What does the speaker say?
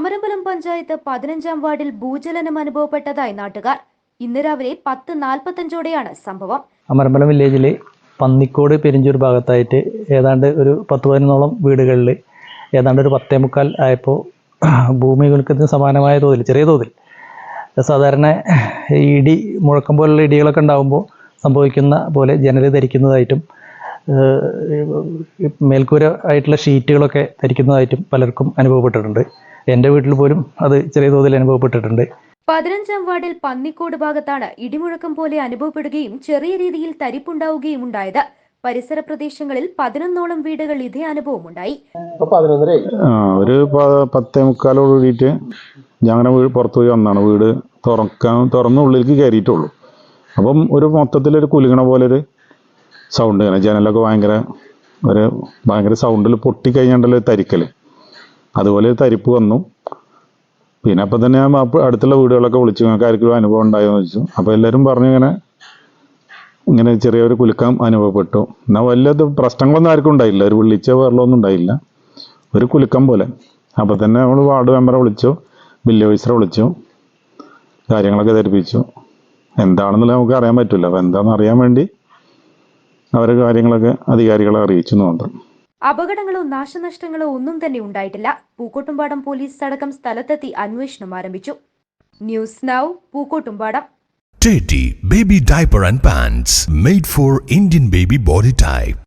അമരമ്പലം പഞ്ചായത്ത് പതിനഞ്ചാം വാർഡിൽ ഭൂചലനം അനുഭവപ്പെട്ടതായി നാട്ടുകാർ. ഇന്ന് രാവിലെ പത്ത് നാൽപ്പത്തഞ്ചോടെയാണ് സംഭവം. അമരമ്പലം വില്ലേജിൽ പന്നിക്കോട് പെരിഞ്ചൂർ ഭാഗത്തായിട്ട് ഏതാണ്ട് ഒരു പത്ത് പതിനൊന്നോളം വീടുകളിൽ ഏതാണ്ട് ഒരു പത്തേ മുക്കാൽ ആയപ്പോൾ ഭൂമി കുലുക്കത്തിന് സമാനമായ തോതിൽ ചെറിയ തോതിൽ. സാധാരണ ഇടി മുഴക്കം പോലുള്ള ഇടികളൊക്കെ ഉണ്ടാകുമ്പോൾ സംഭവിക്കുന്ന പോലെ ജനൽ ധരിക്കുന്നതായിട്ടും മേൽക്കൂര ആയിട്ടുള്ള ഷീറ്റുകളൊക്കെ ധരിക്കുന്നതായിട്ടും പലർക്കും അനുഭവപ്പെട്ടിട്ടുണ്ട്. എന്റെ വീട്ടിൽ പോലും അത് ചെറിയ തോതിൽ അനുഭവപ്പെട്ടിട്ടുണ്ട്. പതിനഞ്ചാം വാർഡിൽ പന്നിക്കോട് ഭാഗത്താണ് ഇടിമുഴക്കം പോലെ അനുഭവപ്പെടുകയും ചെറിയ രീതിയിൽ തരിപ്പുണ്ടാവുകയും ഉണ്ടായത്. പരിസര പ്രദേശങ്ങളിൽ പതിനൊന്നോളം വീടുകൾ ഇതേ അനുഭവം ഉണ്ടായി ഒരു പത്തേ മുക്കാലോട് കൂടിയിട്ട് ഞങ്ങളുടെ വീട് പുറത്തു പോയി വന്നാണ് വീട് തുറക്കാൻ തുറന്ന് ഉള്ളിലേക്ക് കയറിയിട്ടുള്ളൂ. അപ്പം ഒരു മൊത്തത്തിലൊരു കുലുങ്ങണ പോലെ ഒരു സൗണ്ട് ഇങ്ങനെ ജനലൊക്കെ ഭയങ്കര ഒരു ഭയങ്കര സൗണ്ടിൽ പൊട്ടിക്കഴിഞ്ഞാണ്ടല്ലോ തരിക്കൽ. തരിക്കൽ അതുപോലെ തരിപ്പ് വന്നു. പിന്നെ അപ്പം തന്നെ ഞാൻ അടുത്തുള്ള വീടുകളൊക്കെ വിളിച്ചു. ഞങ്ങൾക്ക് ആർക്കും അനുഭവം ഉണ്ടായെന്ന് ചോദിച്ചു. അപ്പോൾ എല്ലാവരും പറഞ്ഞു ഇങ്ങനെ ഇങ്ങനെ ചെറിയൊരു കുലുക്കം അനുഭവപ്പെട്ടു. എന്നാൽ വല്ലത് പ്രശ്നങ്ങളൊന്നും ആർക്കും ഉണ്ടായില്ല. ഒരു വിളിച്ച വേറൊന്നും ഉണ്ടായില്ല. ഒരു കുലുക്കം പോലെ. അപ്പോൾ തന്നെ നമ്മൾ വാർഡ് മെമ്പറെ വിളിച്ചു. ബില്ല് ഓഫീസറെ വിളിച്ചു. കാര്യങ്ങളൊക്കെ ധരിപ്പിച്ചു. എന്താണെന്നുള്ളത് നമുക്ക് അറിയാൻ പറ്റില്ല. അപ്പോൾ എന്താണെന്ന് അറിയാൻ വേണ്ടി അവരുടെ കാര്യങ്ങളൊക്കെ അധികാരികളെ അറിയിച്ചു എന്ന് മാത്രം. അപകടങ്ങളോ നാശനഷ്ടങ്ങളോ ഒന്നും തന്നെ ഉണ്ടായിട്ടില്ല. പൂക്കോട്ടുംപാടം പോലീസ് അടക്കം സ്ഥലത്തെത്തി അന്വേഷണം ആരംഭിച്ചു. News now Pookkottumpadam. Teddy Baby Diaper and Pants made for Indian baby body type.